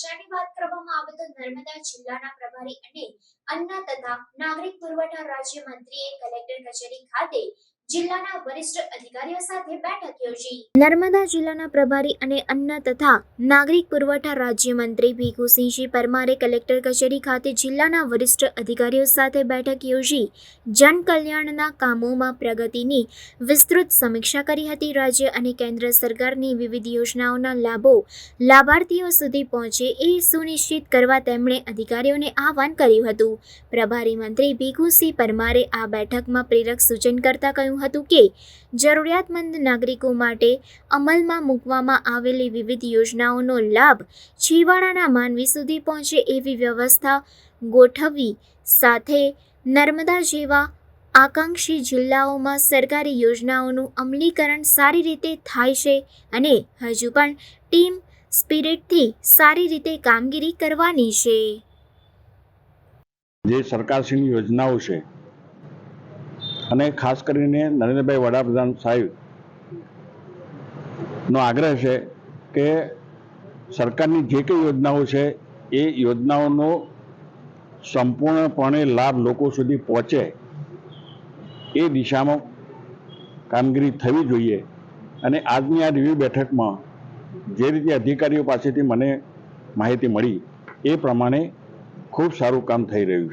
સમાચારની વાત કરવામાં આવે તો નર્મદા જિલ્લાના પ્રભારી અને અન્ન તથા નાગરિક પુરવઠા રાજ્ય મંત્રીએ કલેક્ટર કચેરી ખાતે જિલ્લાના વરિષ્ઠ અધિકારીઓ સાથે બેઠક યોજી. નર્મદા જિલ્લાના પ્રભારી અને અન્ન તથા નાગરિક પુરવઠા રાજ્યમંત્રી ભીખુસિંહજી પરમારે કલેક્ટર કચેરી ખાતે જિલ્લાના વરિષ્ઠ અધિકારીઓ સાથે બેઠક યોજી. જન કલ્યાણના કામોમાં પ્રગતિની વિસ્તૃત સમીક્ષા કરી હતી રાજ્ય અને કેન્દ્ર સરકારની વિવિધ યોજનાઓના લાભો લાભાર્થીઓ સુધી પહોંચે એ સુનિશ્ચિત કરવા તેમણે અધિકારીઓને આહવાન કર્યું હતું. પ્રભારી મંત્રી ભીખુસિંહ પરમારે આ બેઠકમાં પ્રેરક સૂચન કરતા કહ્યું હતું કે જરૂરિયાતમંદ નાગરિકો માટે અમલમાં મૂકવામાં આવેલી વિવિધ યોજનાઓનો લાભ છેવાડાના માનવી સુધી પહોંચે એવી વ્યવસ્થા ગોઠવવી સાથે નર્મદા જેવા આકાંક્ષી જિલ્લાઓમાં સરકારી યોજનાઓનું અમલીકરણ સારી રીતે થાય છે અને હજુ પણ ટીમ સ્પિરિટથી સારી રીતે કામગીરી કરવાની છે. જે સરકારશ્રીની યોજનાઓ છે અને ખાસ કરીને નરેન્દ્રભાઈ વડાપ્રધાન સાહેબનો આગ્રહ છે કે સરકારની જે કંઈ યોજનાઓ છે, એ યોજનાઓનો સંપૂર્ણપણે લાભ લોકો સુધી પહોંચે એ દિશામાં કામગીરી થવી જોઈએ. અને આજની આ રિવ્યુ બેઠકમાં જે રીતે અધિકારીઓ પાસેથી મને માહિતી મળી, એ પ્રમાણે ખૂબ સારું કામ થઈ રહ્યું છે.